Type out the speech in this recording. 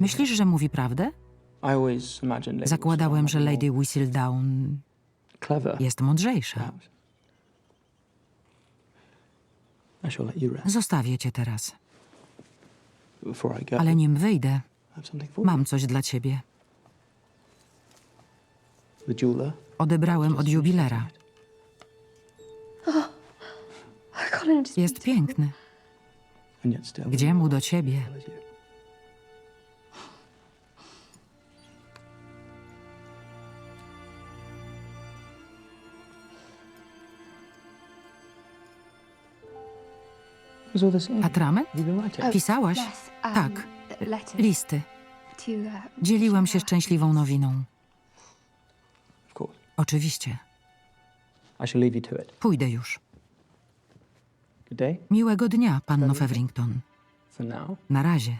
Myślisz, że mówi prawdę? I always imagined Lady Zakładałem, że Lady Whistledown jest mądrzejsza. Perhaps. I shall let you rest Zostawię cię teraz. Ale nim wyjdę, mam coś dla ciebie. you. The jeweler. Odebrałem od jubilera. Just Jest piękny. Gdzie mu do ciebie? Atrament? Pisałaś? Um, Tak. Listy. uh, Dzieliłam się szczęśliwą nowiną. Oczywiście. I shall leave you to it. Pójdę już. Good day Miłego dnia, panno Feverington. for now. Na razie.